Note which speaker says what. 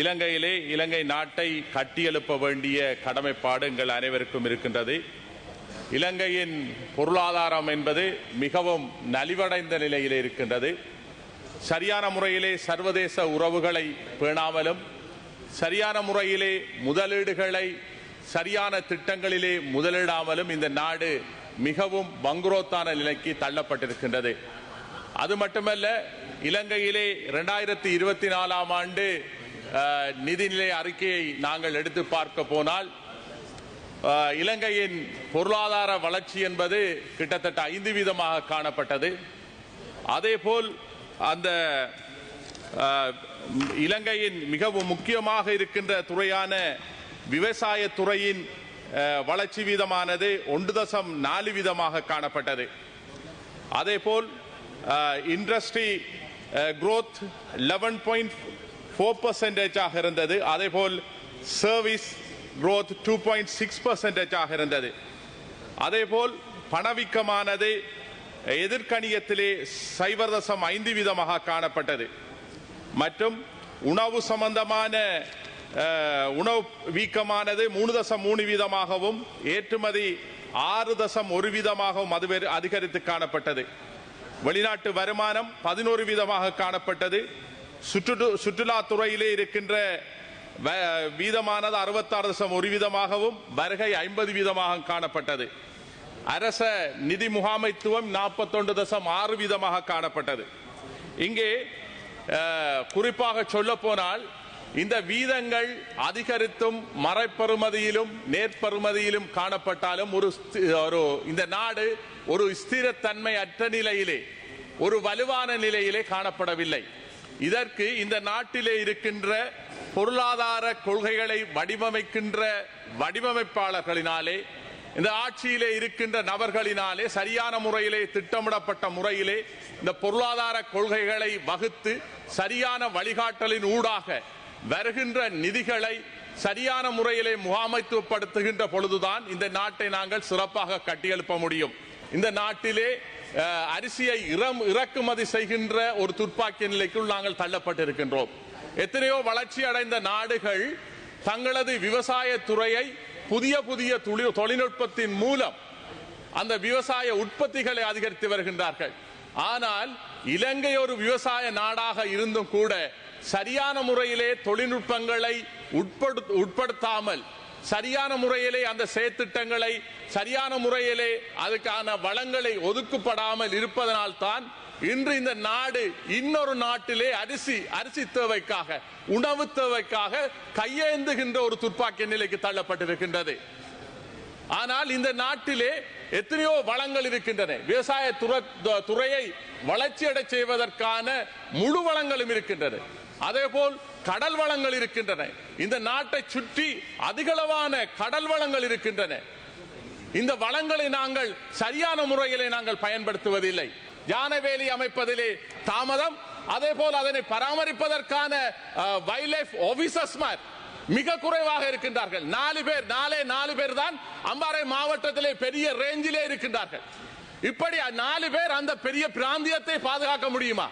Speaker 1: இலங்கையிலே இலங்கை நாட்டை கட்டியெழுப்ப வேண்டிய கடமைப்பாடு எங்கள் அனைவருக்கும் இருக்கின்றது. இலங்கையின் பொருளாதாரம் என்பது மிகவும் நலிவடைந்த நிலையில் இருக்கின்றது. சரியான முறையிலே சர்வதேச உறவுகளை பேணாமலும் சரியான முறையிலே முதலீடுகளை சரியான திட்டங்களிலே முதலிடாமலும் இந்த நாடு மிகவும் பங்குரோத்தான நிலைக்கு தள்ளப்பட்டிருக்கின்றது. அது மட்டுமல்ல இலங்கையிலே இரண்டாயிரத்தி இருபத்தி நாலாம் ஆண்டு நிதிநிலை அறிக்கையை நாங்கள் எடுத்து பார்க்க போனால் இலங்கையின் பொருளாதார வளர்ச்சி என்பது கிட்டத்தட்ட ஐந்து வீதமாக காணப்பட்டது. அதேபோல் அந்த இலங்கையின் மிகவும் முக்கியமாக இருக்கின்ற துறையான விவசாய துறையின் வளர்ச்சி வீதமானது ஒன்று தசம் நாலு வீதமாக காணப்பட்டது. அதேபோல் industry growth eleven point four பர்சன்டேஜாக இருந்தது. அதேபோல் service growth two point six பர்சன்டேஜாக இருந்தது. அதேபோல் பணவீக்கமானது எதிர்கணியத்திலே சைபர் தசம் ஐந்து வீதமாக காணப்பட்டது. மற்றும் உணவு சம்பந்தமான உணவு வீக்கமானது மூணு தசம் மூணு வீதமாகவும் ஏற்றுமதி ஆறு தசம் ஒரு வீதமாகவும் அது அதிகரித்து காணப்பட்டது. வெளிநாட்டு வருமானம் பதினோரு வீதமாக காணப்பட்டது. சுற்று சுற்றுலாத்துறையிலே இருக்கின்ற வ- வீதமானது அறுபத்தாறு தசம் ஒரு வீதமாகவும் வருகை ஐம்பது வீதமாக காணப்பட்டது. அரச நிதி முகாமைத்துவம் நாற்பத்தொன்று தசம் ஆறு வீதமாக காணப்பட்டது. இங்கே குறிப்பாக சொல்ல போனால் இந்த வீதங்கள் அதிகரித்தும் மறைப்பெறுமதியிலும் நேர்பெறுமதியிலும் காணப்பட்டாலும் ஒரு ஸ்தி- ஒரு இந்த நாடு ஒரு ஸ்திரத்தன்மை அற்ற நிலையிலே ஒரு வலுவான நிலையிலே காணப்படவில்லை. இதற்கு இந்த நாட்டிலே இருக்கின்ற பொருளாதார கொள்கைகளை வடிவமைக்கின்ற வடிவமைப்பாளர்களினாலே இந்த ஆட்சியிலே இருக்கின்ற நபர்களினாலே சரியான முறையிலே திட்டமிடப்பட்ட முறையிலே இந்த பொருளாதார கொள்கைகளை வகுத்து சரியான வழிகாட்டலின் ஊடாக வருகின்ற நிதிகளை சரியான முறையிலே முகாமைத்துவப்படுத்துகின்ற பொழுதுதான் இந்த நாட்டை நாங்கள் சிறப்பாக கட்டியெழுப்ப முடியும். இந்த நாட்டிலே அரிசியை இறம்- இறக்குமதி செய்கின்ற ஒரு துப்பாக்கி நிலைக்குள் நாங்கள் தள்ளப்பட்டிருக்கின்றோம். எத்தனையோ வளர்ச்சி அடைந்த நாடுகள் தங்களது விவசாய துறையை புதிய புதிய துளி- தொழில்நுட்பத்தின் மூலம் அந்த விவசாய உற்பத்திகளை அதிகரித்து வருகின்றார்கள். ஆனால் இலங்கை ஒரு விவசாய நாடாக இருந்தும் கூட சரியான முறையிலே தொழில்நுட்பங்களை உட்படுத்தாமல் சரியான முறையிலே அந்த செயற்திட்டங்களை சரியான முறையிலே அதுக்கான வளங்களை ஒதுக்கப்படாமல் இருப்பதனால் தான் இன்று இந்த நாடு இன்னொரு நாட்டிலே அரிசி அரிசி தேவைக்காக உணவு தேவைக்காக கையேந்துகின்ற ஒரு துப்பாக்கி நிலைக்கு தள்ளப்பட்டிருக்கின்றது. ஆனால் இந்த நாட்டிலே எத்தனையோ வளங்கள் இருக்கின்றன. விவசாய துறையை வளர்ச்சியடை செய்வதற்கான முழு வளங்களும் இருக்கின்றன அதேபோல் கடல் வளங்கள் இருக்கின்றன. இந்த நாட்டை சுற்றி அதிகளவான கடல் வளங்கள் இருக்கின்றன. இந்த வளங்களை நாங்கள் சரியான முறையிலே நாங்கள் பயன்படுத்துவதில்லை. யானவேலி அமைப்பதிலே தாமதம் அதே போல் அதனை பராமரிப்பதற்கான வைல்ட் லைஃப் ஆபீசர்ஸ் மிக குறைவாக இருக்கின்றார்கள். நாலு பேர் நாலே நாலு பேர் தான் அம்பாறை மாவட்டத்திலே பெரிய ரேஞ்சிலே இருக்கின்றார்கள். இப்படி நாலு பேர் அந்த பெரிய பிராந்தியத்தை பாதுகாக்க முடியுமா?